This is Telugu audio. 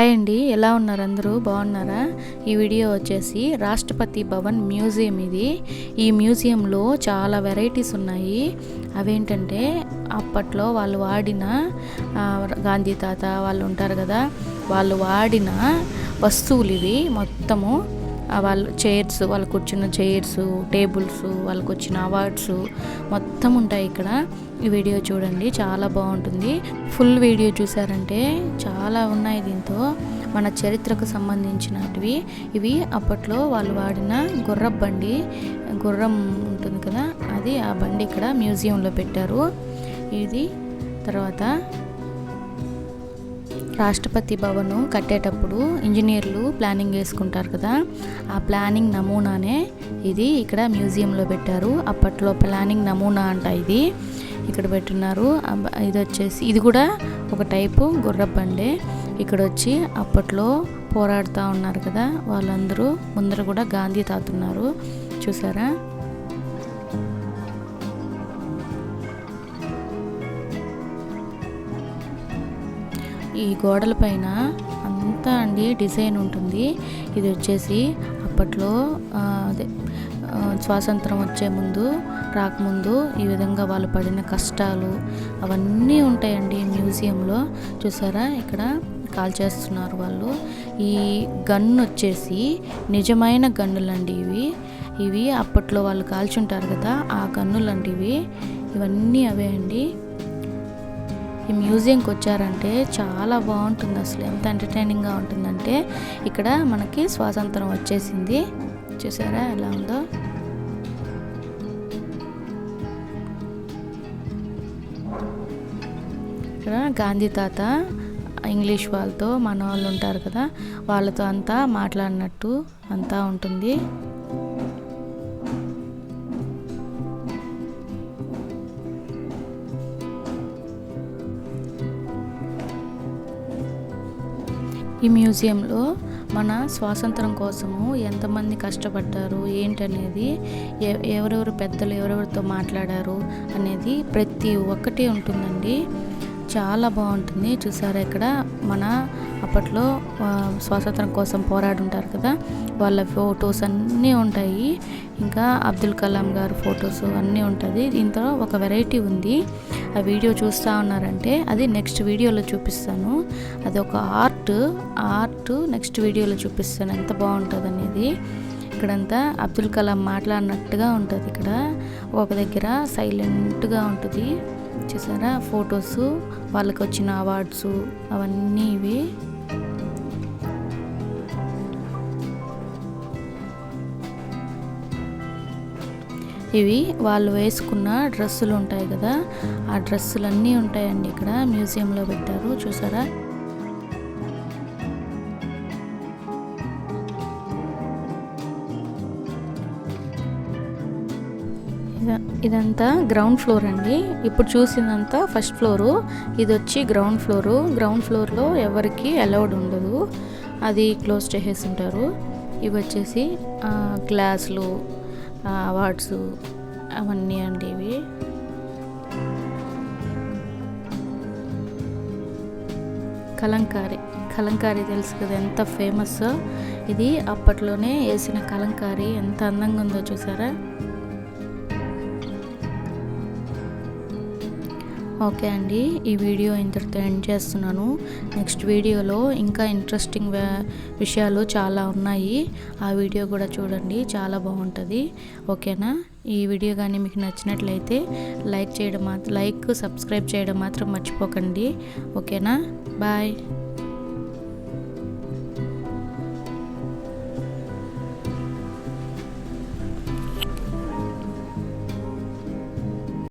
హాయ్ అండి ఎలా ఉన్నారు అందరూ? బాగున్నారా? ఈ వీడియో వచ్చేసి రాష్ట్రపతి భవన్ మ్యూజియం ఇది. ఈ మ్యూజియంలో చాలా వెరైటీస్ ఉన్నాయి. అవేంటంటే అప్పట్లో వాళ్ళు వాడిన గాంధీ తాత వాళ్ళు ఉంటారు కదా వాళ్ళు వాడిన వస్తువులు ఇవి మొత్తము వాళ్ళు చైర్స్ వాళ్ళకు వచ్చిన చైర్స్ టేబుల్స్ వాళ్ళకు వచ్చిన అవార్డ్స్ మొత్తం ఉంటాయి ఇక్కడ. వీడియో చూడండి చాలా బాగుంటుంది. ఫుల్ వీడియో చూసారంటే చాలా ఉన్నాయి దీంతో. మన చరిత్రకు సంబంధించినటివి. ఇవి అప్పట్లో వాళ్ళు వాడిన గుర్రం బండి గుర్రం ఉంటుంది కదా అది ఆ బండి ఇక్కడ మ్యూజియంలో పెట్టారు. ఇది తర్వాత రాష్ట్రపతి భవను కట్టేటప్పుడు ఇంజనీర్లు ప్లానింగ్ వేసుకుంటారు కదా ఆ ప్లానింగ్ నమూనానే ఇది ఇక్కడ మ్యూజియంలో పెట్టారు. అప్పట్లో ప్లానింగ్ నమూనా అంట ఇది. ఇక్కడ పెట్టున్నారు ఇది వచ్చేసి ఇది కూడా ఒక టైపు గుర్ర బండే ఇక్కడ వచ్చి అప్పట్లో పోరాడుతూ ఉన్నారు కదా వాళ్ళందరూ. ముందర కూడా గాంధీ తాతున్నారు. చూసారా? ఈ గోడల పైన అంతా అండి డిజైన్ ఉంటుంది. ఇది వచ్చేసి అప్పట్లో అదే స్వాతంత్రం వచ్చే ముందు రాకముందు ఈ విధంగా వాళ్ళు పడిన కష్టాలు అవన్నీ ఉంటాయండి ఈ మ్యూజియంలో. చూసారా? ఇక్కడ కాల్ చేస్తున్నారు వాళ్ళు. ఈ గన్ వచ్చేసి నిజమైన గన్నులండి ఇవి. ఇవి అప్పట్లో వాళ్ళు కాల్చుంటారు కదా ఆ గన్నులండి ఇవి. ఇవన్నీ అవే అండి. ఈ మ్యూజియంకి వచ్చారంటే చాలా బాగుంటుంది అసలు. ఎంత ఎంటర్టైనింగ్గా ఉంటుందంటే ఇక్కడ మనకి స్వాతంత్రం వచ్చేసింది. చూసారా? ఎలా ఉందో? ఇక్కడ గాంధీ తాత ఇంగ్లీష్ వాళ్ళతో మన వాళ్ళు ఉంటారు కదా వాళ్ళతో అంతా మాట్లాడినట్టు అంతా ఉంటుంది. ఈ మ్యూజియంలో మన స్వాతంత్రం కోసము ఎంతమంది కష్టపడ్డారు ఏంటనేది ఎ- ఎవరెవరు పెద్దలు ఎవరెవరితో మాట్లాడారు అనేది ప్రతి ఒక్కటి ఉంటుందండి. చాలా బాగుంటుంది. చూసారా ఇక్కడ మన అప్పట్లో స్వాతంత్రం కోసం పోరాడుంటారు కదా వాళ్ళ ఫొటోస్ అన్నీ ఉంటాయి. ఇంకా అబ్దుల్ కలాం గారు ఫొటోస్ అన్నీ ఉంటుంది. దీంతో ఒక వెరైటీ ఉంది. ఆ వీడియో చూస్తూ ఉన్నారంటే అది నెక్స్ట్ వీడియోలో చూపిస్తాను. అది ఒక ఆర్ట్ ఆర్ట్ నెక్స్ట్ వీడియోలో చూపిస్తాను. ఎంత బాగుంటుంది అనేది ఇక్కడంతా అబ్దుల్ కలాం మాట్లాడినట్టుగా ఉంటుంది ఇక్కడ. ఒక దగ్గర సైలెంట్గా ఉంటుంది. చూసారా? ఫొటోస్ వాళ్ళకి వచ్చిన అవార్డ్స్ అవన్నీ ఇవి. ఇవి వాళ్ళు వేసుకున్న డ్రెస్సులు ఉంటాయి కదా? ఆ డ్రెస్సులు అన్నీ ఉంటాయండి ఇక్కడ మ్యూజియంలో పెట్టారు. చూసారా? ఇదంతా గ్రౌండ్ ఫ్లోర్ అండి. ఇప్పుడు చూసిందంతా ఫస్ట్ ఫ్లోరు ఇది వచ్చి గ్రౌండ్ ఫ్లోరు గ్రౌండ్ ఫ్లోర్లో ఎవరికి అలౌడ్ ఉండదు. అది క్లోజ్ చేసేసి ఉంటారు ఇవి వచ్చేసి గ్లాసులు అవార్డ్స్ అవన్నీ అండి ఇవి. కలంకారీ. కలంకారీ తెలుసు కదా ఎంత ఫేమస్ ఇది అప్పట్లోనే వేసిన కలంకారీ. ఎంత అందంగా ఉందో చూసారా? ఓకే అండి. ఈ వీడియో ఇంతటితో ఎండ్ చేస్తున్నాను. నెక్స్ట్ వీడియోలో ఇంకా ఇంట్రెస్టింగ్ విషయాలు చాలా ఉన్నాయి. ఆ వీడియో కూడా చూడండి. చాలా బాగుంటుంది. ఓకేనా? ఈ వీడియో కానీ మీకు నచ్చినట్లయితే లైక్ చేయడం మాత్రం లైక్ సబ్స్క్రైబ్ చేయడం మాత్రం మర్చిపోకండి. ఓకేనా? బాయ్.